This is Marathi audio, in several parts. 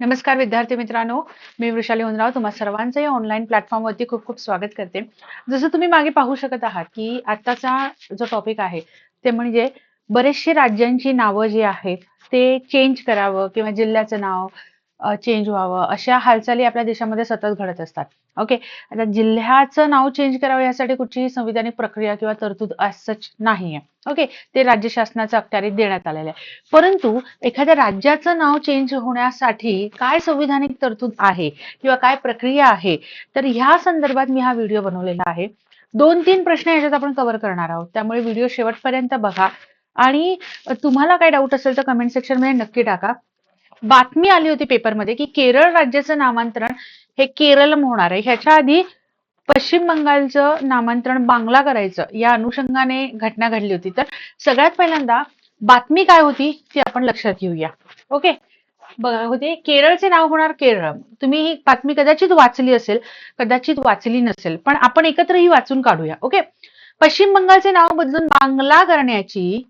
नमस्कार विद्यार्थी मित्रांनो मी वृषाली हुनराव तुम्हा सर्वांचं या ऑनलाईन प्लॅटफॉर्मवरती खूप खूप स्वागत करते. जसं तुम्ही मागे पाहू शकत आहात की आत्ताचा जो टॉपिक आहे ते म्हणजे बरेचसे राज्यांची नावं जी आहेत ते चेंज करावं किंवा जिल्ह्याचं नाव चेंज व्हावं अशा हालचाली आपल्या देशामध्ये सतत घडत असतात. ओके आता जिल्ह्याचं नाव चेंज करावं यासाठी कुठचीही संविधानिक प्रक्रिया किंवा तरतूद असच नाहीये. ओके ते राज्य शासनाच्या अखत्यारीत देण्यात आलेलं आहे. परंतु एखाद्या राज्याचं नाव चेंज होण्यासाठी काय संविधानिक तरतूद आहे किंवा काय प्रक्रिया आहे? तर ह्या संदर्भात मी हा व्हिडिओ बनवलेला आहे. दोन तीन प्रश्न याच्यात आपण कव्हर करणार आहोत. त्यामुळे व्हिडिओ शेवटपर्यंत बघा. आणि तुम्हाला काय डाऊट असेल तर कमेंट सेक्शनमध्ये नक्की टाका. बातमी आली होती पेपरमध्ये की केरळ राज्याचं नामांतरण हे केरळम होणार आहे. ह्याच्या आधी पश्चिम बंगालचं नामांतरण बांगला करायचं या अनुषंगाने घटना घडली होती. तर सगळ्यात पहिल्यांदा बातमी काय होती ती आपण लक्षात घेऊया. ओके? बघा होते. केरळचे नाव होणार केरळ तुम्ही ही बातमी कदाचित वाचली असेल कदाचित वाचली नसेल पण आपण एकत्र ही वाचून काढूया. ओके? पश्चिम बंगालचे नाव बदलून बांगला करण्याची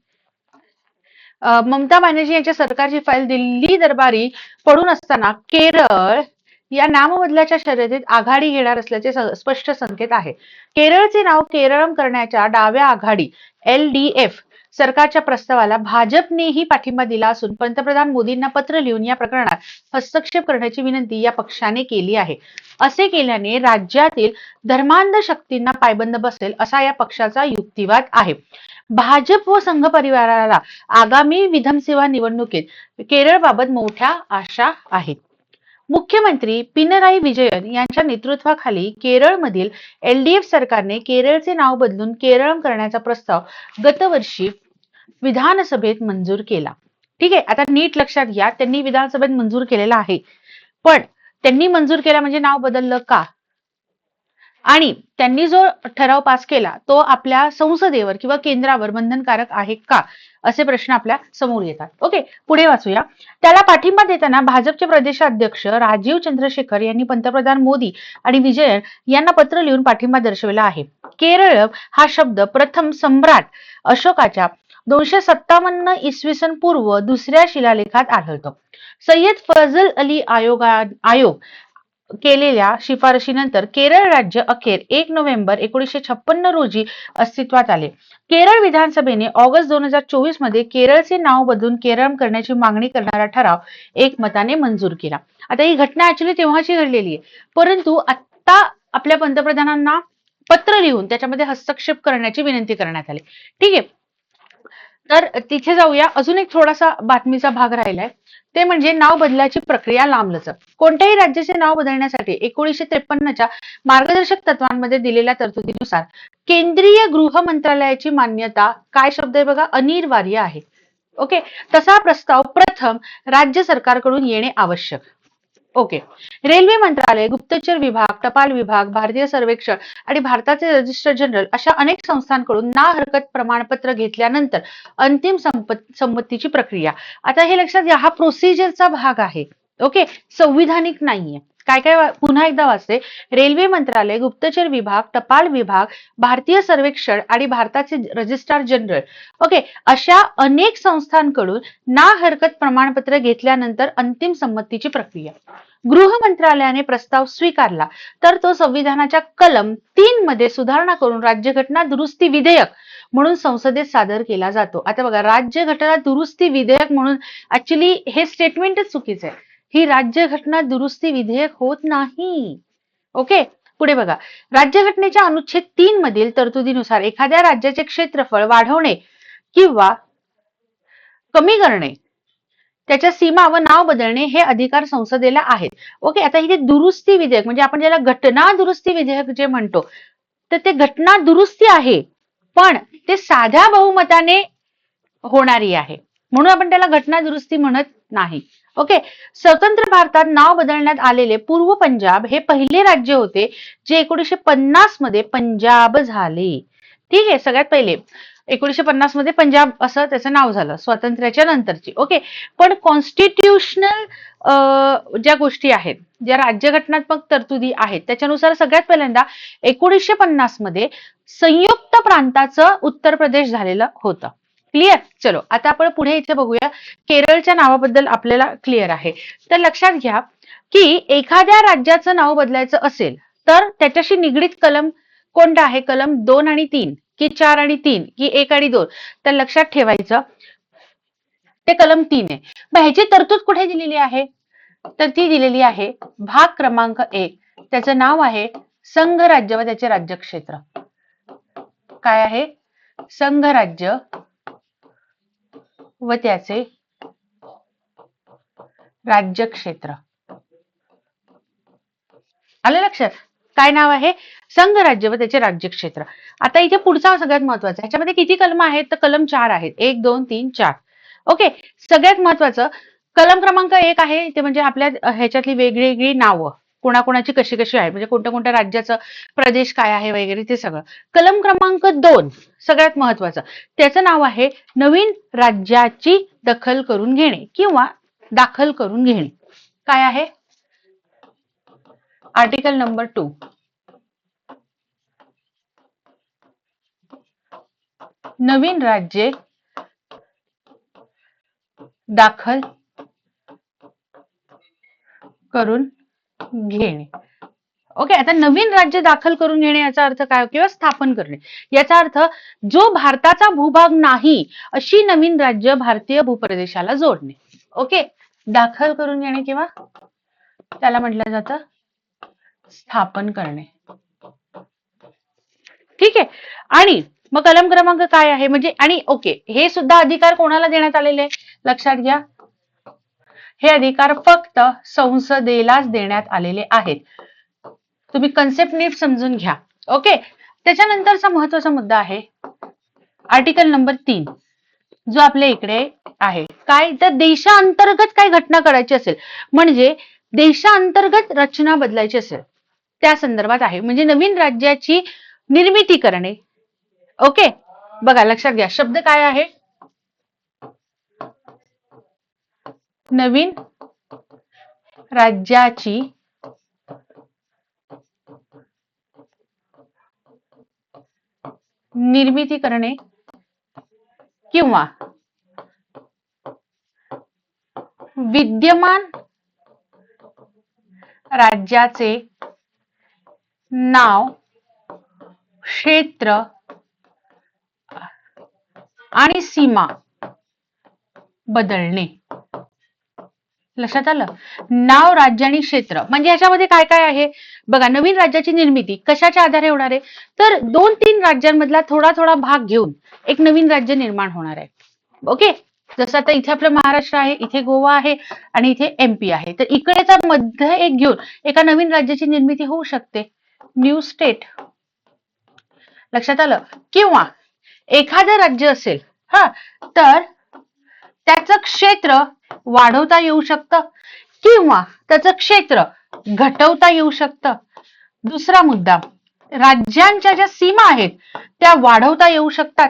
ममता बॅनर्जी यांच्या सरकारची फाईल दिल्ली दरबारी पडून असताना केरळ या नामबदलाच्या शर्यतीत आघाडी घेणार असल्याचे स्पष्ट संकेत आहे. केरळचे नाव केरळम करण्याच्या डाव्या आघाडी एल डी एफ सरकारच्या प्रस्तावाला भाजपनेही पाठिंबा दिला असून पंतप्रधान मोदींना पत्र लिहून या प्रकरणात हस्तक्षेप करण्याची विनंती या पक्षाने केली आहे. असे केल्याने राज्यातील धर्मांध शक्तींना पायबंद बसेल असा या पक्षाचा युक्तिवाद आहे. भाजप व संघ परिवाराला आगामी विधानसभा निवडणुकीत केरळबाबत मोठ्या आशा आहेत. मुख्यमंत्री पिनराई विजयन यांच्या नेतृत्वाखाली केरळमधील एलडीएफ सरकारने केरळचे नाव बदलून केरळम करण्याचा प्रस्ताव गतवर्षी विधानसभेत मंजूर केला. ठीक आहे आता नीट लक्षात घ्या त्यांनी विधानसभेत मंजूर केलेला आहे. पण त्यांनी मंजूर केला म्हणजे नाव बदललं का? आणि त्यांनी जो ठराव पास केला तो आपल्या संसदेवर किंवा केंद्रावर बंधनकारक आहे का? असे प्रश्न आपल्यासमोर येतात. ओके पुढे वाचूया. त्याला पाठिंबा देताना भाजपचे प्रदेशाध्यक्ष राजीव चंद्रशेखर यांनी पंतप्रधान मोदी आणि विजयन यांना पत्र लिहून पाठिंबा दर्शविला आहे. केरळ हा शब्द प्रथम सम्राट अशोकाच्या दोनशे सत्तावन्न इसवी सन पूर्व दुसऱ्या शिलालेखात आढळतो. सय्यद फजल अली आयोगा आयोग केलेल्या शिफारशीनंतर केरळ राज्य अखेर एक नोव्हेंबर एकोणीसशे छप्पन्न रोजी अस्तित्वात आले. केरळ विधानसभेने ऑगस्ट दोन हजार चोवीसमध्ये केरळचे नाव बदलून केरळ करण्याची मागणी करणारा ठराव एकमताने मंजूर केला. आता ही घटना ऍक्च्युली तेव्हाची घडलेली आहे. परंतु आता आपल्या पंतप्रधानांना पत्र लिहून त्याच्यामध्ये हस्तक्षेप करण्याची विनंती करण्यात आली. ठीक आहे. तर तिथे जाऊया. अजून एक थोडासा बातमीचा भाग राहिलाय. ते म्हणजे नाव बदलाची प्रक्रिया लांबलचक. कोणत्याही राज्याचे नाव बदलण्यासाठी एकोणीसशे त्रेपन्नच्या मार्गदर्शक तत्वांमध्ये दिलेल्या तरतुदीनुसार केंद्रीय गृह मंत्रालयाची मान्यता काय शब्द आहे बघा? अनिवार्य आहे. ओके? तसा प्रस्ताव प्रथम राज्य सरकारकडून येणे आवश्यक. ओके. रेल्वे मंत्रालय गुप्तचर विभाग टपाल विभाग भारतीय सर्वेक्षण आणि भारताचे रजिस्टर जनरल अशा अनेक संस्थांकडून ना हरकत प्रमाणपत्र घेतल्यानंतर अंतिम संमतीची प्रक्रिया. आता हे लक्षात घ्या हा प्रोसिजरचा भाग आहे. ओके? संविधानिक नाहीये. काय काय पुन्हा एकदा वाचते. रेल्वे मंत्रालय गुप्तचर विभाग टपाल विभाग भारतीय सर्वेक्षण आणि भारताचे रजिस्ट्रार जनरल. ओके अशा अनेक संस्थांकडून ना हरकत प्रमाणपत्र घेतल्यानंतर अंतिम संमतीची प्रक्रिया. गृह मंत्रालयाने प्रस्ताव स्वीकारला तर तो संविधानाच्या कलम तीन मध्ये सुधारणा करून राज्यघटना दुरुस्ती विधेयक म्हणून संसदेत सादर केला जातो. आता बघा राज्यघटना दुरुस्ती विधेयक म्हणून ऍक्च्युली हे स्टेटमेंटच चुकीचं आहे. ही राज्यघटना दुरुस्ती विधेयक होत नाही. ओके पुढे बघा. राज्यघटनेच्या अनुच्छेद तीन मधील तरतुदीनुसार एखाद्या राज्याचे क्षेत्रफळ वाढवणे किंवा कमी करणे त्याच्या सीमा व नाव बदलणे हे अधिकार संसदेला आहेत. ओके आता इथे दुरुस्ती विधेयक म्हणजे आपण ज्याला घटना दुरुस्ती विधेयक जे म्हणतो तर ते घटना दुरुस्ती आहे पण ते साध्या बहुमताने होणारी आहे. म्हणून आपण त्याला घटना दुरुस्ती म्हणत नाही. ओके स्वतंत्र भारतात नाव बदलण्यात आलेले पूर्व पंजाब हे पहिले राज्य होते जे एकोणीशे पन्नासमध्ये पंजाब झाले. ठीक आहे सगळ्यात पहिले. एकोणीशे पन्नासमध्ये पंजाब असं त्याचं नाव झालं स्वातंत्र्याच्या नंतरची. ओके पण कॉन्स्टिट्युशनल ज्या गोष्टी आहेत ज्या राज्यघटनात्मक तरतुदी आहेत त्याच्यानुसार सगळ्यात पहिल्यांदा एकोणीसशे पन्नासमध्ये संयुक्त प्रांताचं उत्तर प्रदेश झालेलं होतं. क्लिअर चलो आता आपण पुढे इथे बघूया. केरळच्या नावाबद्दल आपल्याला क्लिअर आहे. तर लक्षात घ्या की एखाद्या राज्याचं नाव बदलायचं असेल तर त्याच्याशी निगडीत कलम कोणता आहे? कलम दोन आणि तीन की चार आणि तीन की एक आणि दोन. तर लक्षात ठेवायचं ते कलम तीन आहे. मग ह्याची तरतूद कुठे दिलेली आहे? तर ती दिलेली आहे भाग क्रमांक एक. त्याचं नाव आहे संघ राज्य व त्याचे राज्यक्षेत्र. काय आहे? संघ राज्य व त्याचे राज्यक्षेत्र. आलं लक्षात? काय नाव आहे? संघ राज्य व त्याचे राज्यक्षेत्र. आता इथे पुढचा सगळ्यात महत्त्वाचा ह्याच्यामध्ये किती कलम आहेत? तर कलम चार आहेत. एक दोन तीन चार. ओके. सगळ्यात महत्वाचं कलम क्रमांक एक आहे ते म्हणजे आपल्या ह्याच्यातली वेगळी वेगळी नावं. कोणाकोणाची कशी कशी आहे? म्हणजे कोणत्या कोणत्या राज्याचं प्रदेश काय आहे वगैरे ते सगळं. कलम क्रमांक दोन सगळ्यात महत्वाचं. त्याचं नाव आहे नवीन राज्याची दखल करून घेणे किंवा दाखल करून घेणे. काय आहे? आर्टिकल नंबर टू नवीन राज्ये दाखल करून घेणे. ओके आता नवीन राज्य दाखल करून घेणे याचा अर्थ काय? किंवा स्थापन करणे. याचा अर्थ जो भारताचा भूभाग नाही अशी नवीन राज्य भारतीय भूप्रदेशाला जोडणे. ओके दाखल करून घेणे किंवा त्याला म्हटलं जातं स्थापन करणे. ठीक आहे. आणि मग कलम क्रमांक काय आहे? म्हणजे आणि ओके हे सुद्धा अधिकार कोणाला देण्यात आलेले? आहे लक्षात घ्या. हे अधिकार फक्त संसदेलाच देण्यात आलेले आहेत. तुम्ही कन्सेप्ट नीट समजून घ्या. ओके त्याच्यानंतरचा महत्त्वाचा मुद्दा आहे. आर्टिकल नंबर तीन जो आपल्या इकडे आहे. काय? तर देशांतर्गत काही घटना करायची असेल म्हणजे देशांतर्गत रचना बदलायची असेल त्या संदर्भात आहे. म्हणजे नवीन राज्याची निर्मिती करणे. ओके बघा लक्षात घ्या. शब्द काय आहे? नवीन राज्याची निर्मिती करणे किंवा विद्यमान राज्याचे नाव क्षेत्र आणि सीमा बदलणे. लक्षात आलं? नाव राज्य आणि क्षेत्र. म्हणजे याच्यामध्ये काय काय आहे? बघा नवीन राज्याची निर्मिती कशाच्या आधारे होणार आहे? तर दोन तीन राज्यांमधला थोडा थोडा भाग घेऊन एक नवीन राज्य निर्माण होणार आहे. ओके? जसं आता इथे आपलं महाराष्ट्र आहे इथे गोवा आहे आणि इथे एमपी आहे. तर इकडेचा मध्य एक घेऊन एका नवीन राज्याची निर्मिती होऊ शकते. न्यू स्टेट लक्षात आलं? किंवा एखादं राज्य असेल हा तर त्याचं क्षेत्र वाढवता येऊ शकतं किंवा त्याचं क्षेत्र घटवता येऊ शकतं? दुसरा मुद्दा राज्यांच्या ज्या सीमा आहेत त्या वाढवता येऊ शकतात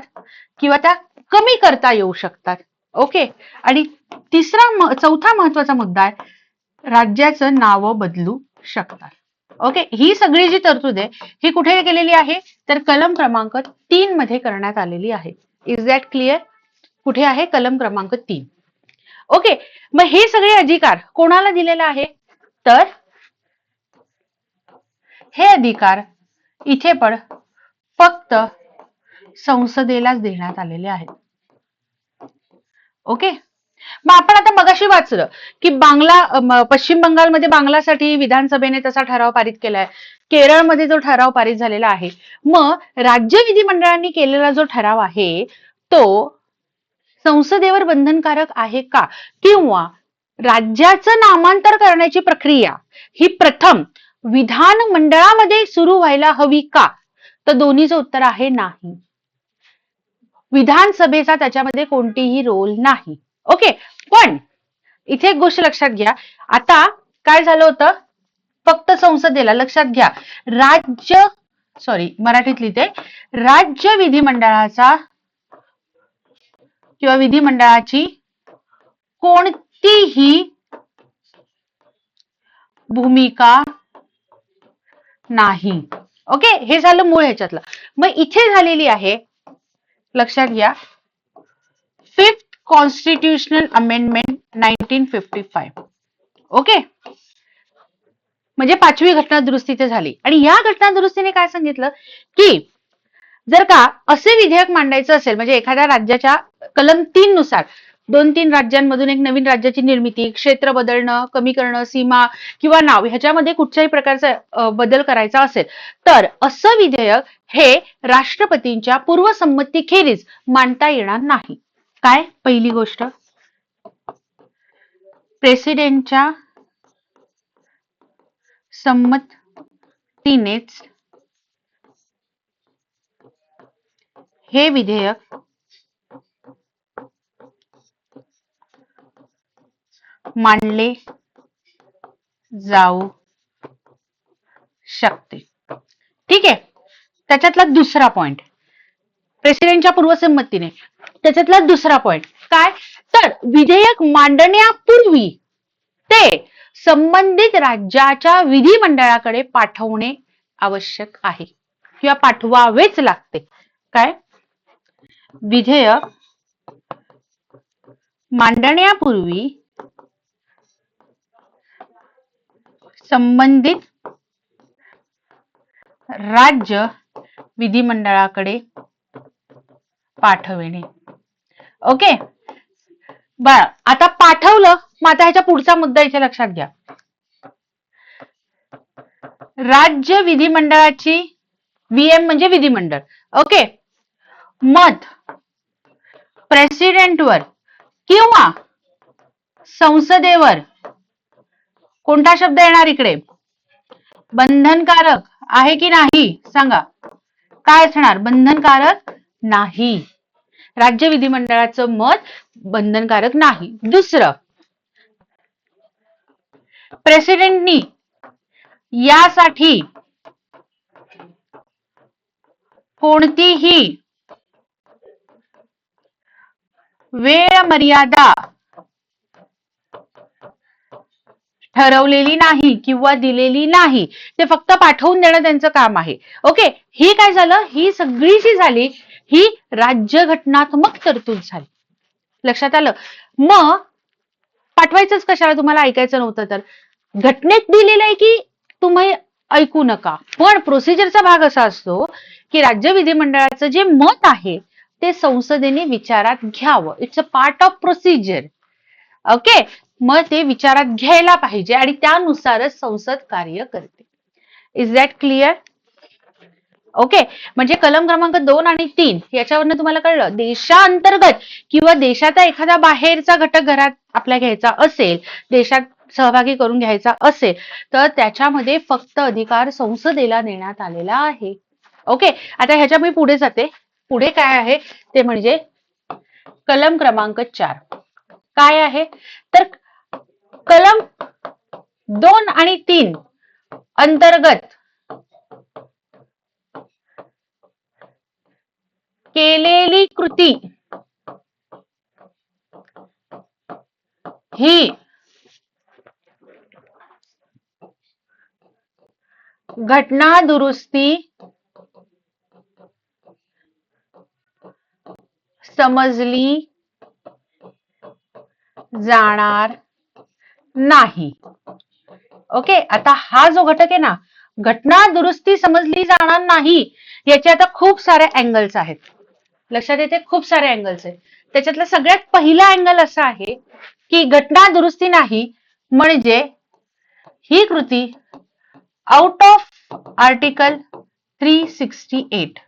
किंवा त्या कमी करता येऊ शकतात. ओके? आणि तिसरा चौथा महत्त्वाचा मुद्दा आहे राज्याचं नाव बदलू शकतात. ओके? ही सगळी जी तरतूद आहे ही कुठे केलेली आहे? तर कलम क्रमांक तीन मध्ये करण्यात आलेली आहे. इज दॅट क्लिअर कुठे आहे? कलम क्रमांक तीन. ओके मग हे सगळे अधिकार कोणाला दिलेला आहे? तर हे अधिकार इथे पण फक्त संसदेलाच देण्यात आलेले आहेत. ओके मग आपण आता मगाशी वाचलं की बांगला पश्चिम बंगालमध्ये बांगलासाठी विधानसभेने तसा ठराव पारित केलाय. केरळमध्ये जो ठराव पारित झालेला आहे. मग राज्य विधिमंडळांनी केलेला जो ठराव आहे तो संसदेवर बंधनकारक आहे का? किंवा राज्याचं नामांतर करण्याची प्रक्रिया ही प्रथम विधान मंडळामध्ये सुरू व्हायला हवी का? तर दोन्हीचं उत्तर आहे नाही. विधानसभेचा त्याच्यामध्ये कोणतीही रोल नाही. ओके पण इथे एक गोष्ट लक्षात घ्या. आता काय झालं होतं? फक्त संसदेला लक्षात घ्या. राज्य सॉरी मराठीत लिहिते राज्य विधिमंडळाचा किंवा विधिमंडळाची कोणतीही भूमिका नाही. ओके? हे झालं मूळ ह्याच्यातलं. मग इथे झालेली आहे लक्षात घ्या fifth constitutional amendment nineteen fifty five okay? म्हणजे पाचवी घटना दुरुस्ती झाली. आणि या घटना दुरुस्तीने काय सांगितलं? की जर का असे विधेयक मांडायचं असेल म्हणजे एखाद्या राज्याच्या कलम तीन नुसार दोन तीन राज्यांमधून एक नवीन राज्याची निर्मिती क्षेत्र बदलणं कमी करणं सीमा किंवा नाव ह्याच्यामध्ये कुठच्याही प्रकारचा बदल करायचा असेल तर असं विधेयक हे राष्ट्रपतींच्या पूर्वसंमतीखेरीज मांडता येणार नाही. काय पहिली गोष्ट? प्रेसिडेंटच्या संमतीनेच हे विधेयक मांडले जाऊ शकते. ठीक आहे? त्याच्यातला दुसरा पॉइंट प्रेसिडेंटच्या पूर्वसंमतीने. त्याच्यातला दुसरा पॉइंट काय? तर विधेयक मांडण्यापूर्वी ते संबंधित राज्याच्या विधिमंडळाकडे पाठवणे आवश्यक आहे. किंवा पाठवावेच लागते. काय? विधेयक मांडण्यापूर्वी संबंधित राज्य विधिमंडळाकडे पाठविणे. ओके? बर आता पाठवलं मग आता ह्याच्या पुढचा मुद्दा इथे लक्षात घ्या. राज्य विधिमंडळाची व्हीएम म्हणजे विधिमंडळ. ओके? मत प्रेसिडेंटवर किंवा संसदेवर. कोणता शब्द येणार इकडे? बंधनकारक आहे की नाही? सांगा. काय असणार? बंधनकारक नाही. राज्य विधिमंडळाचं मत बंधनकारक नाही. दुसरं. प्रेसिडेंटनी यासाठी कोणतीही वेळ मर्यादा ठरवलेली नाही किंवा दिलेली नाही. ते फक्त पाठवून देणं त्यांचं काम आहे. ओके ही काय झालं? ही सगळी जी झाली. ही राज्य घटनात्मक तरतूद झाली. लक्षात आलं? मग पाठवायचंच कशाला? तुम्हाला ऐकायचं नव्हतं तर. घटनेत दिलेलं आहे की तुम्ही ऐकू नका. पण प्रोसिजरचा भाग असा असतो की राज्य विधिमंडळाचं जे मत आहे ते संसदेने विचारात घ्यावं. It's a part of procedure okay मग ते विचारात घ्यायला पाहिजे आणि त्यानुसारच संसद कार्य करते. इज दॅट क्लिअर ओके म्हणजे कलम क्रमांक दोन आणि तीन याच्यावरनं तुम्हाला कळलं? देशांतर्गत किंवा देशाचा एखादा बाहेरचा घटक घरात आपल्या घ्यायचा असेल देशात सहभागी करून घ्यायचा असेल तर त्याच्यामध्ये फक्त अधिकार संसदेला देण्यात आलेला आहे. ओके आता ह्याच्या मी पुढे जाते. पुढे काय आहे? ते म्हणजे कलम क्रमांक चार. काय आहे? तर कलम दोन आणि तीन अंतर्गत केलेली कृती ही घटना दुरुस्ती समजली जाणार नाही. ओके आता हा जो घटक आहे ना घटना दुरुस्ती समजली जाणार नाही याचे आता खूप सारे अँगल्स आहेत. लक्षात येते? खूप सारे अँगल्स आहेत. त्याच्यातला सगळ्यात पहिला अँगल असा आहे की घटना दुरुस्ती नाही म्हणजे ही कृती out of article three sixty eight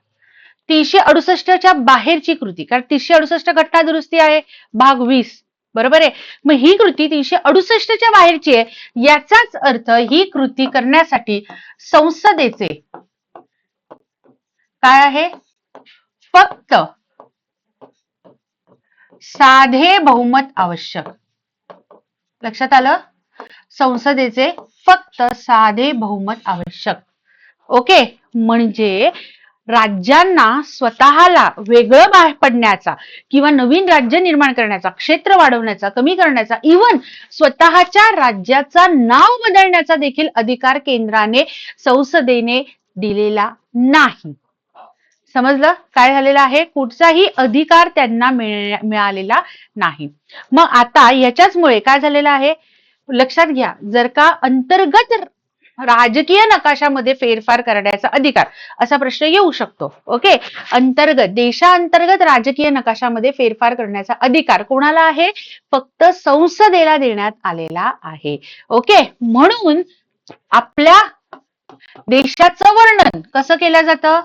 तीनशे अडुसष्टच्या बाहेरची कृती. कारण तीनशे अडुसष्ट घटना दुरुस्ती आहे भाग वीस. बरोबर आहे? मग ही कृती तीनशे अडुसष्टच्या बाहेरची आहे. याचाच अर्थ ही कृती करण्यासाठी संसदेचे काय आहे? फक्त साधे बहुमत आवश्यक. लक्षात आलं? संसदेचे फक्त साधे बहुमत आवश्यक. ओके? म्हणजे राज्यांना स्वतःला वेगळं बाहेर पडण्याचा किंवा नवीन राज्य निर्माण करण्याचा क्षेत्र वाढवण्याचा कमी करण्याचा इवन स्वतःच्या राज्याचा नाव बदलण्याचा देखील अधिकार केंद्राने संसदेने दिलेला नाही. समजलं? काय झालेलं आहे? कुठचाही अधिकार त्यांना मिळालेला नाही. मग आता याच्याचमुळे काय झालेलं आहे? लक्षात घ्या जर का अंतर्गत राजकीय नकाशामध्ये फेरफार करण्याचा अधिकार असा प्रश्न येऊ शकतो. ओके अंतर्गत देशांतर्गत राजकीय नकाशामध्ये फेरफार करण्याचा अधिकार कोणाला आहे? फक्त संसदेला देण्यात आलेला आहे. ओके म्हणून आपल्या देशाचं वर्णन कसं केलं जातं?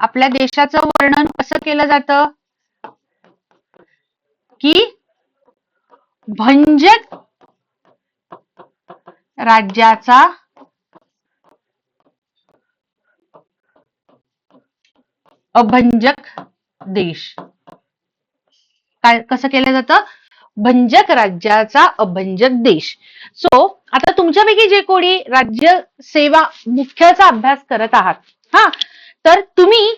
आपल्या देशाचं वर्णन कसं केलं जातं? की भंजक राज्याचा अभंजक देश. काय कसं केलं जातं? भंजक राज्याचा अभंजक देश. सो आता तुमच्यापैकी जे कोणी राज्य सेवा मुख्याचा अभ्यास करत आहात हा तर तुम्ही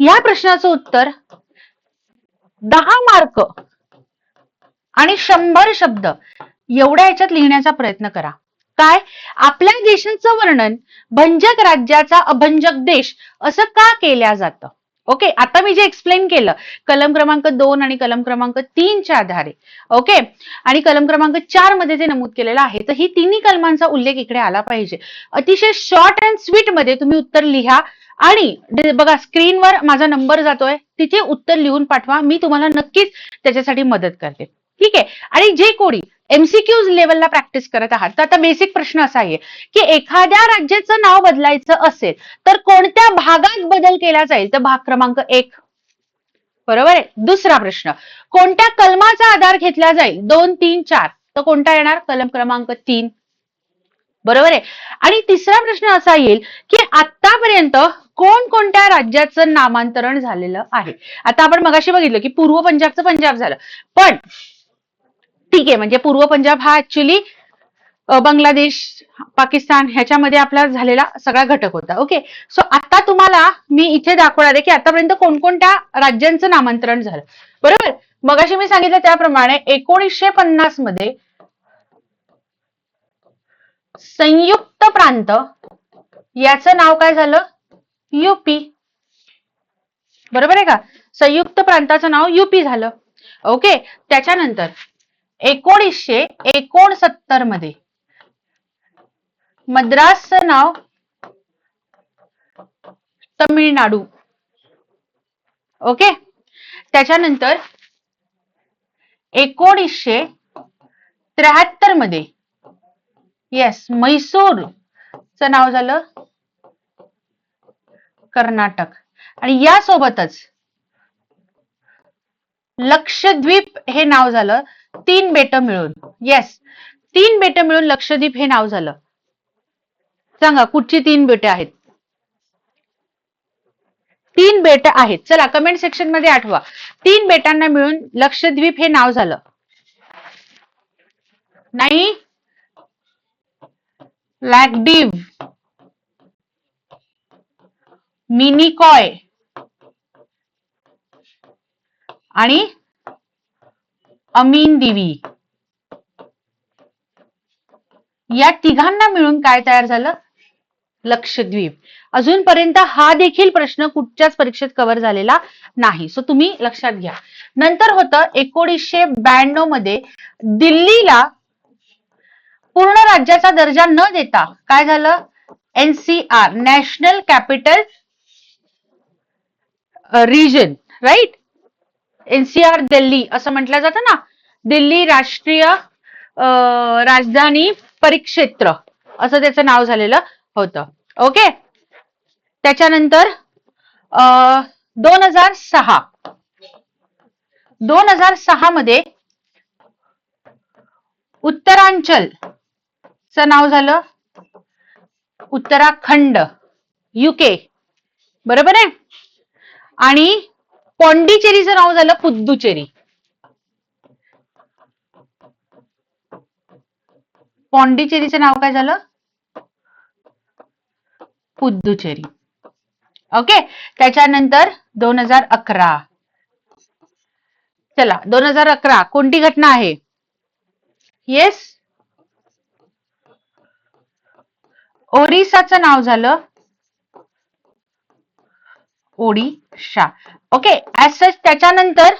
या प्रश्नाचं उत्तर दहा मार्क आणि शंभर शब्द एवढ्या याच्यात लिहिण्याचा प्रयत्न करा. काय? आपल्या देशाचं वर्णन भंजक राज्याचा अभंजक देश असं का केल्या जातं? ओके आता मी जे एक्सप्लेन केलं कलम क्रमांक दोन आणि कलम क्रमांक तीनच्या आधारे. ओके आणि कलम क्रमांक चारमध्ये जे नमूद केलेलं आहे तर ही तिन्ही कलमांचा उल्लेख इकडे आला पाहिजे. अतिशय शॉर्ट अँड स्वीटमध्ये तुम्ही उत्तर लिहा आणि बघा स्क्रीनवर माझा नंबर जातोय तिथे उत्तर लिहून पाठवा मी तुम्हाला नक्कीच त्याच्यासाठी मदत करते. ठीक आहे? आणि जे कोणी एमसीक्यूज लेवलला प्रॅक्टिस करत आहात. तर आता बेसिक प्रश्न असा आहे की एखाद्या राज्याचं नाव बदलायचं असेल तर कोणत्या भागात बदल केला जाईल? तर भाग क्रमांक एक. बरोबर आहे? दुसरा प्रश्न. कोणत्या कलमाचा आधार घेतला जाईल? दोन तीन चार. तर कोणता येणार? कलम क्रमांक तीन. बरोबर आहे? आणि तिसरा प्रश्न असा येईल की आतापर्यंत कोण कोणत्या राज्याचं नामांतरण झालेलं आहे? आता आपण मगाशी बघितलं की पूर्व पंजाबचं पंजाब झालं. पण ठीक आहे म्हणजे पूर्व पंजाब हा ऍक्च्युली बांगलादेश पाकिस्तान ह्याच्यामध्ये आपला झालेला सगळा घटक होता. ओके सो आता तुम्हाला मी इथे दाखवणार आहे की आतापर्यंत कोणकोणत्या राज्यांचं नामांतरण झालं. बरोबर? मगाशी मी सांगितलं त्याप्रमाणे एकोणीसशे पन्नासमध्ये संयुक्त प्रांत याचं नाव काय झालं? युपी बरोबर आहे का? संयुक्त प्रांताचं नाव युपी झालं. ओके त्याच्यानंतर एकोणीसशे एकोणसत्तरमध्ये. मद्रासचं नाव तमिळनाडू. ओके? त्याच्यानंतर एकोणीसशे त्र्याहत्तरमध्ये. येस म्हैसूर च नाव झालं कर्नाटक. आणि यासोबतच लक्षद्वीप हे नाव झालं तीन बेट मिळून. येस तीन बेट मिळून लक्षद्वीप हे नाव झालं. सांगा कुठची तीन बेटे आहेत? तीन बेट आहेत. चला कमेंट सेक्शनमध्ये आठवा. तीन बेटांना मिळून लक्षद्वीप हे नाव झालं. नाही? लॅगडीव मिनिकॉय आणि अमीन दिवी. या तिघांना मिळून काय तयार झालं? लक्षद्वीप अजूनपर्यंत हा देखील प्रश्न कुठच्याच परीक्षेत कव्हर झालेला नाही. सो तुम्ही लक्षात घ्या. नंतर होतं एकोणीसशे ब्याण्णवमध्ये दिल्लीला पूर्ण राज्याचा दर्जा न देता काय झालं? NCR national capital region right NCR Delhi असं म्हटलं जातं ना. दिल्ली राष्ट्रीय अं, राजधानी परिक्षेत्र असं त्याचं नाव झालेलं होतं. ओके? त्याच्यानंतर दोन हजार सहा. दोन हजार सहा मध्ये उत्तरांचल च नाव झालं. उत्तराखंड युके बरोबर आहे? आणि पॉंडिचेरीचं नाव झालं पुद्दुचेरी पॉंडिचेरीचं नाव काय झालं? पुद्दुचेरी. ओके त्याच्यानंतर दोन हजार अकरा. चला दोन हजार अकरा कोणती घटना आहे? येस ओरिसाचं नाव झालं? ओडिशा. ओके ऍज सच त्याच्यानंतर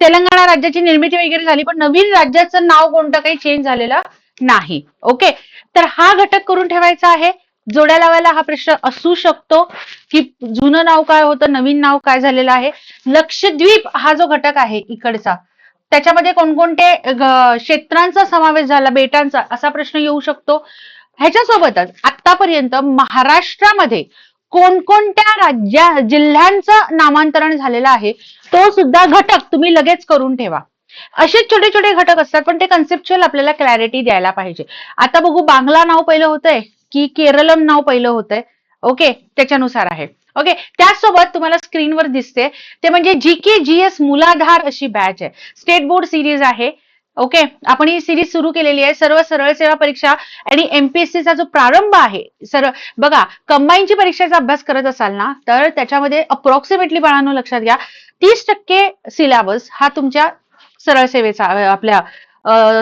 तेलंगणा राज्याची निर्मिती वगैरे झाली पण नवीन राज्याचं नाव कोणतं? काही चेंज झालेलं? नाही. ओके तर हा घटक करून ठेवायचा आहे. जोड्या लावायला हा प्रश्न असू शकतो की जुनं नाव काय होतं नवीन नाव काय झालेलं आहे. लक्षद्वीप हा जो घटक आहे इकडचा त्याच्यामध्ये कोणकोणते क्षेत्रांचा समावेश झाला बेटांचा असा प्रश्न येऊ शकतो. ह्याच्यासोबतच आतापर्यंत महाराष्ट्रामध्ये कोणकोणत्या राज्या जिल्ह्यांचं नामांतरण झालेलं आहे तो सुद्धा घटक तुम्ही लगेच करून ठेवा. असे छोटे छोटे घटक असतात पण ते कन्सेप्च्युअल आपल्याला क्लॅरिटी द्यायला पाहिजे. आता बघू बांगला नाव पहिलं होतंय की केरलम नाव पहिलं होतंय? ओके त्याच्यानुसार आहे. ओके त्याचसोबत तुम्हाला स्क्रीनवर दिसते ते म्हणजे जी के जी एस मुलाधार अशी बॅच आहे. स्टेट बोर्ड सिरीज आहे. ओके आपण ही सिरीज सुरू केलेली आहे. सर्व सरळ सेवा परीक्षा आणि एमपीएससीचा जो प्रारंभ आहे सर बघा कंबाईनची परीक्षेचा अभ्यास करत असाल ना तर त्याच्यामध्ये अप्रॉक्सिमेटली बाळांनो लक्षात घ्या तीस टक्के सिलेबस हा तुमच्या सरळ सेवेचा अ, आपल्या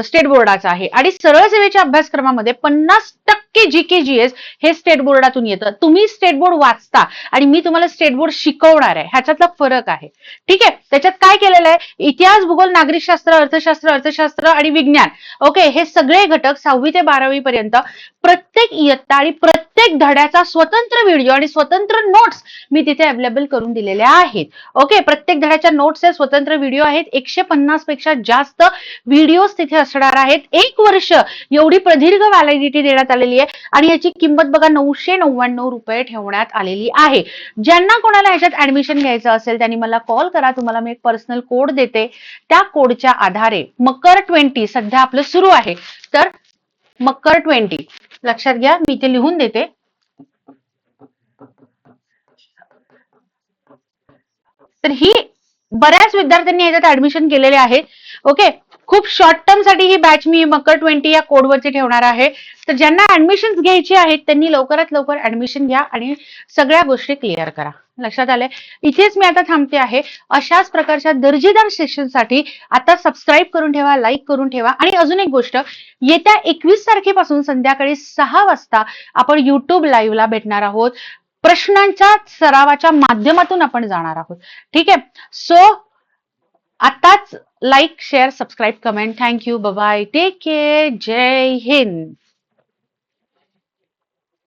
स्टेट बोर्डाचा आहे. आणि सरळ सेवेच्या अभ्यासक्रमामध्ये पन्नास टक्के जी के जी एस हे स्टेट बोर्डातून येतं. तुम्ही स्टेट बोर्ड वाचता आणि मी तुम्हाला स्टेट बोर्ड शिकवणार आहे. ह्याच्यातला फरक आहे. ठीक आहे? त्याच्यात काय केलेलं आहे? इतिहास भूगोल नागरिकशास्त्र अर्थशास्त्र अर्थशास्त्र आणि विज्ञान. ओके? हे सगळे घटक सहावी ते बारावी पर्यंत प्रत्येक इयत्ता आणि प्रत्येक धड्याचा स्वतंत्र व्हिडिओ आणि स्वतंत्र नोट्स मी तिथे अवेलेबल करून दिलेल्या आहेत. ओके? प्रत्येक धड्याच्या नोट्स हे स्वतंत्र व्हिडिओ आहेत. एकशे पन्नासपेक्षा जास्त व्हिडिओज तिथे असणार आहेत. एक वर्ष एवढी प्रदीर्घ व्हॅलिडिटी देण्यात आलेली आहे. आणि याची किंमत बघा नऊशे नव्याण्णव रुपये ठेवण्यात आलेली आहे. ज्यांना कोणाला ह्याच्यात ऍडमिशन घ्यायचं असेल त्यांनी मला कॉल करा. तुम्हाला मी एक पर्सनल कोड देते. त्या कोडच्या आधारे मकर ट्वेंटी सध्या आपलं सुरू आहे. तर मकर ट्वेंटी लक्षात घ्या मी इथे लिहून देते. तर ही बऱ्याच विद्यार्थ्यांनी याच्यात ऍडमिशन केलेले आहे ओके खूप शॉर्ट टर्मसाठी ही बॅच मी मकर ट्वेंटी या कोडवरती ठेवणार आहे. तर ज्यांना ऍडमिशन घ्यायची आहेत त्यांनी लवकरात लवकर ऍडमिशन घ्या आणि सगळ्या गोष्टी क्लिअर करा. लक्षात आलंय? इथेच मी आता थांबते आहे. अशाच प्रकारच्या दर्जेदार सेशनसाठी आता सबस्क्राईब करून ठेवा लाईक करून ठेवा आणि अजून एक गोष्ट येत्या एकवीस तारखेपासून संध्याकाळी सहा वाजता आपण युट्यूब लाईव्हला भेटणार आहोत. प्रश्नांच्या सरावाच्या माध्यमातून आपण जाणार आहोत. ठीक आहे? सो आताच like share subscribe comment thank you bye take care Jai Hind